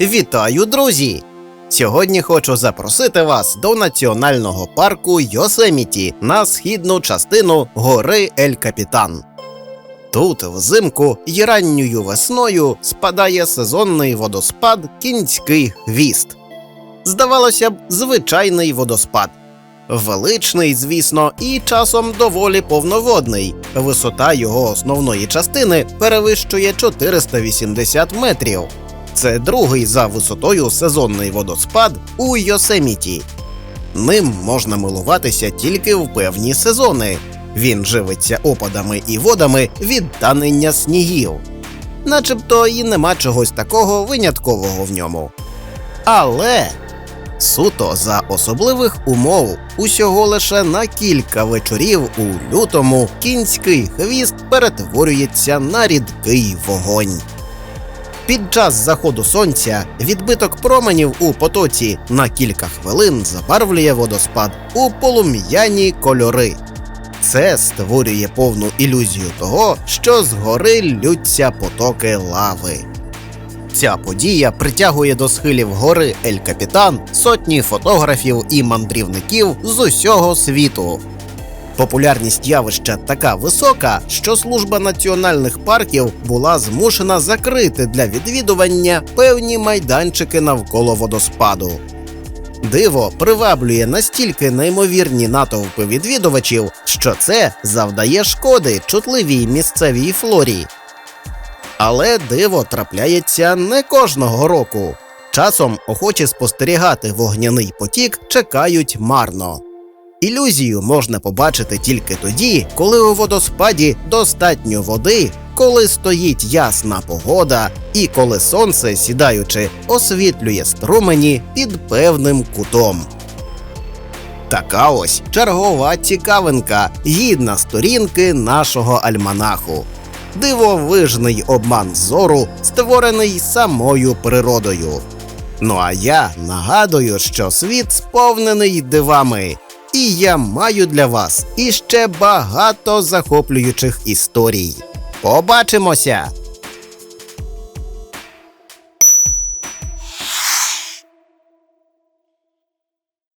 Вітаю, друзі! Сьогодні хочу запросити вас до національного парку Йосеміті на східну частину гори Ель Капітан. Тут взимку й ранньою весною спадає сезонний водоспад Кінський хвіст. Здавалося б, звичайний водоспад. Величний, звісно, і часом доволі повноводний. Висота його основної частини перевищує 480 метрів. Це другий за висотою сезонний водоспад у Йосеміті. Ним можна милуватися тільки в певні сезони. Він живиться опадами і водами від танення снігів. Начебто і нема чогось такого виняткового в ньому. Але суто за особливих умов усього лише на кілька вечорів у лютому кінський хвіст перетворюється на рідкий вогонь. Під час заходу сонця відбиток променів у потоці на кілька хвилин забарвлює водоспад у полум'яні кольори. Це створює повну ілюзію того, що згори ллються потоки лави. Ця подія притягує до схилів гори Ель Капітан сотні фотографів і мандрівників з усього світу. Популярність явища така висока, що служба національних парків була змушена закрити для відвідування певні майданчики навколо водоспаду. Диво приваблює настільки неймовірні натовпи відвідувачів, що це завдає шкоди чутливій місцевій флорі. Але диво трапляється не кожного року. Часом охочі спостерігати вогняний потік чекають марно. Ілюзію можна побачити тільки тоді, коли у водоспаді достатньо води, коли стоїть ясна погода, і коли сонце, сідаючи, освітлює струмені під певним кутом. Така ось чергова цікавинка, гідна сторінки нашого альманаху. Дивовижний обман зору, створений самою природою. Ну а я нагадую, що світ сповнений дивами, і я маю для вас іще багато захоплюючих історій. Побачимося!